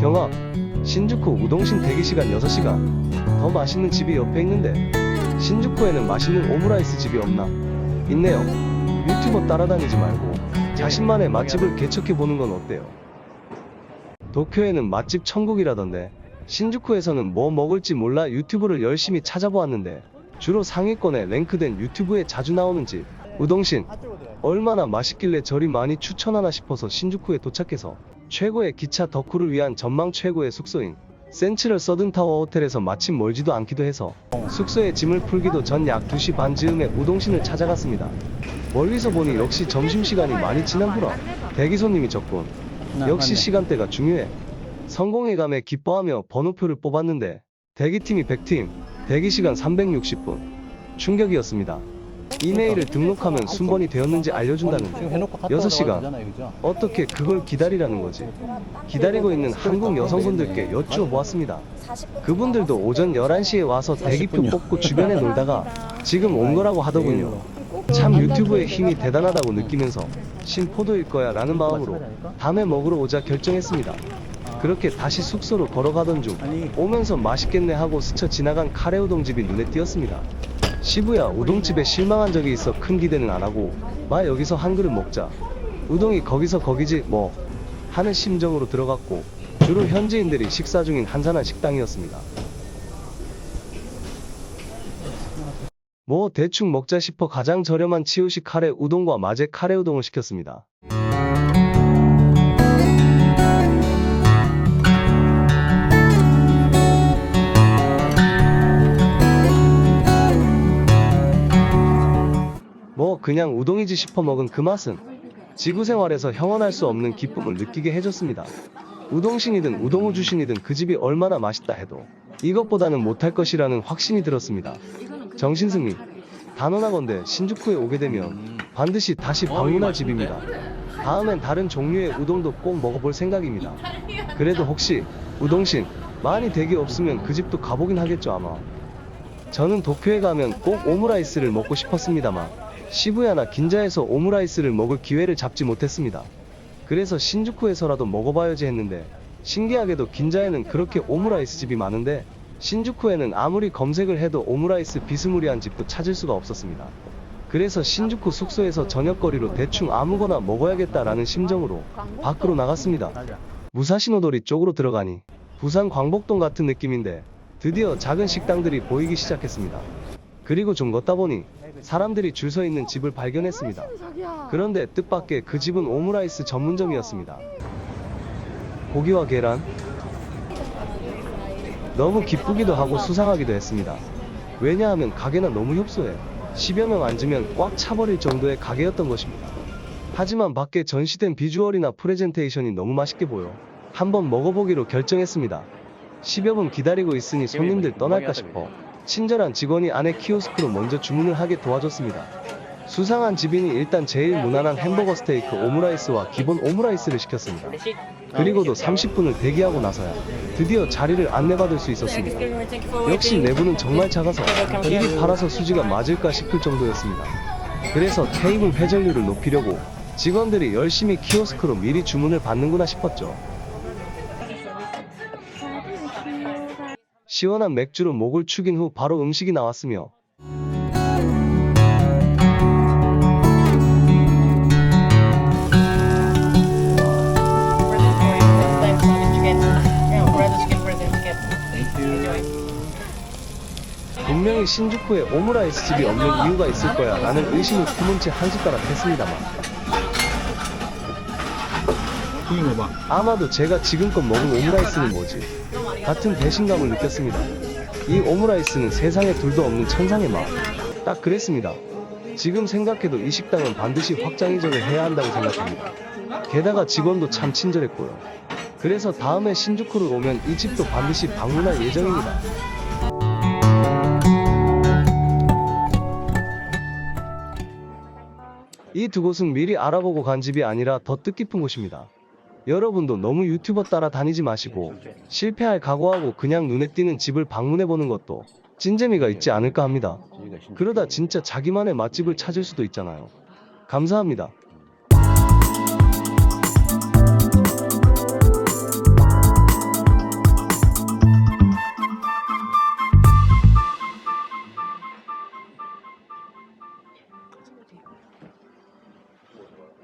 경합 신주쿠 우동신 대기시간 6시간 더 맛있는 집이 옆에 있는데 신주쿠에는 맛있는 오므라이스 집이 없나? 있네요. 유튜버 따라다니지 말고 자신만의 맛집을 개척해보는 건 어때요? 도쿄에는 맛집 천국이라던데 신주쿠에서는 뭐 먹을지 몰라 유튜브를 열심히 찾아보았는데 주로 상위권에 랭크된 유튜브에 자주 나오는 집. 우동신 얼마나 맛있길래 저리 많이 추천하나 싶어서 신주쿠에 도착해서 최고의 기차 덕후를 위한 전망 최고의 숙소인 센트럴 서든타워 호텔에서 마침 멀지도 않기도 해서 숙소에 짐을 풀기도 전 약 2시 반 즈음에 우동신을 찾아갔습니다. 멀리서 보니 역시 점심시간이 많이 지난구나. 대기 손님이 적군. 역시 시간대가 중요해. 성공회감에 기뻐하며 번호표를 뽑았는데 대기팀이 100팀, 대기시간 360분. 충격이었습니다. 이메일을 등록하면 순번이 되었는지 알려준다는데 해놓고 갔다 6시간. 오잖아요, 그죠? 어떻게 그걸 기다리라는 거지? 기다리고 있는 한국 여성분들께 여쭈어 보았습니다. 그분들도 오전 11시에 와서 대기표 뽑고 주변에 놀다가 지금 온 거라고 하더군요. 참 유튜브의 힘이 대단하다고 느끼면서 신포도일 거야 라는 마음으로 다음에 먹으러 오자 결정했습니다. 그렇게 다시 숙소로 걸어가던 중 오면서 맛있겠네 하고 스쳐 지나간 카레우동집이 눈에 띄었습니다. 시부야 우동집에 실망한 적이 있어 큰 기대는 안 하고 마 여기서 한 그릇 먹자. 우동이 거기서 거기지 뭐 하는 심정으로 들어갔고 주로 현지인들이 식사 중인 한산한 식당이었습니다. 뭐 대충 먹자 싶어 가장 저렴한 치우식 카레 우동과 마제 카레 우동을 시켰습니다. 그냥 우동이지 싶어 먹은 그 맛은 지구 생활에서 형언할 수 없는 기쁨을 느끼게 해줬습니다. 우동신이든 우동우주신이든 그 집이 얼마나 맛있다 해도 이것보다는 못할 것이라는 확신이 들었습니다. 정신승리 단언하건대 신주쿠에 오게 되면 반드시 다시 방문할 집입니다. 다음엔 다른 종류의 우동도 꼭 먹어볼 생각입니다. 그래도 혹시 우동신 많이 대기 없으면 그 집도 가보긴 하겠죠 아마. 저는 도쿄에 가면 꼭 오므라이스를 먹고 싶었습니다만 시부야나 긴자에서 오므라이스를 먹을 기회를 잡지 못했습니다. 그래서 신주쿠에서라도 먹어봐야지 했는데 신기하게도 긴자에는 그렇게 오므라이스 집이 많은데 신주쿠에는 아무리 검색을 해도 오므라이스 비스무리한 집도 찾을 수가 없었습니다. 그래서 신주쿠 숙소에서 저녁거리로 대충 아무거나 먹어야겠다라는 심정으로 밖으로 나갔습니다. 무사시노도리 쪽으로 들어가니 부산 광복동 같은 느낌인데 드디어 작은 식당들이 보이기 시작했습니다. 그리고 좀 걷다 보니 사람들이 줄 서 있는 집을 발견했습니다. 그런데 뜻밖의 그 집은 오므라이스 전문점이었습니다. 고기와 계란 너무 기쁘기도 하고 수상하기도 했습니다. 왜냐하면 가게는 너무 협소해 10여 명 앉으면 꽉 차버릴 정도의 가게였던 것입니다. 하지만 밖에 전시된 비주얼이나 프레젠테이션이 너무 맛있게 보여 한번 먹어보기로 결정했습니다. 10여 분 기다리고 있으니 손님들 떠날까 싶어 친절한 직원이 안에 키오스크로 먼저 주문을 하게 도와줬습니다. 수상한 집인이 일단 제일 무난한 햄버거 스테이크 오므라이스와 기본 오므라이스를 시켰습니다. 그리고도 30분을 대기하고 나서야 드디어 자리를 안내받을 수 있었습니다. 역시 내부는 정말 작아서 일이 팔아서 수지가 맞을까 싶을 정도였습니다. 그래서 테이블 회전율을 높이려고 직원들이 열심히 키오스크로 미리 주문을 받는구나 싶었죠. 시원한 맥주로 목을 축인 후 바로 음식이 나왔으며 분명히 신주쿠에 오므라이스 집이 없는 이유가 있을 거야 라는 의심을 품은 채 한 숟가락 했습니다만. 아마도 제가 지금껏 먹은 오므라이스는 뭐지? 같은 배신감을 느꼈습니다. 이 오므라이스는 세상에 둘도 없는 천상의 맛. 딱 그랬습니다. 지금 생각해도 이 식당은 반드시 확장 이전을 해야 한다고 생각합니다. 게다가 직원도 참 친절했고요. 그래서 다음에 신주쿠를 오면 이 집도 반드시 방문할 예정입니다. 이 두 곳은 미리 알아보고 간 집이 아니라 더 뜻깊은 곳입니다. 여러분도 너무 유튜버 따라 다니지 마시고 실패할 각오하고 그냥 눈에 띄는 집을 방문해 보는 것도 찐재미가 있지 않을까 합니다. 그러다 진짜 자기만의 맛집을 찾을 수도 있잖아요. 감사합니다.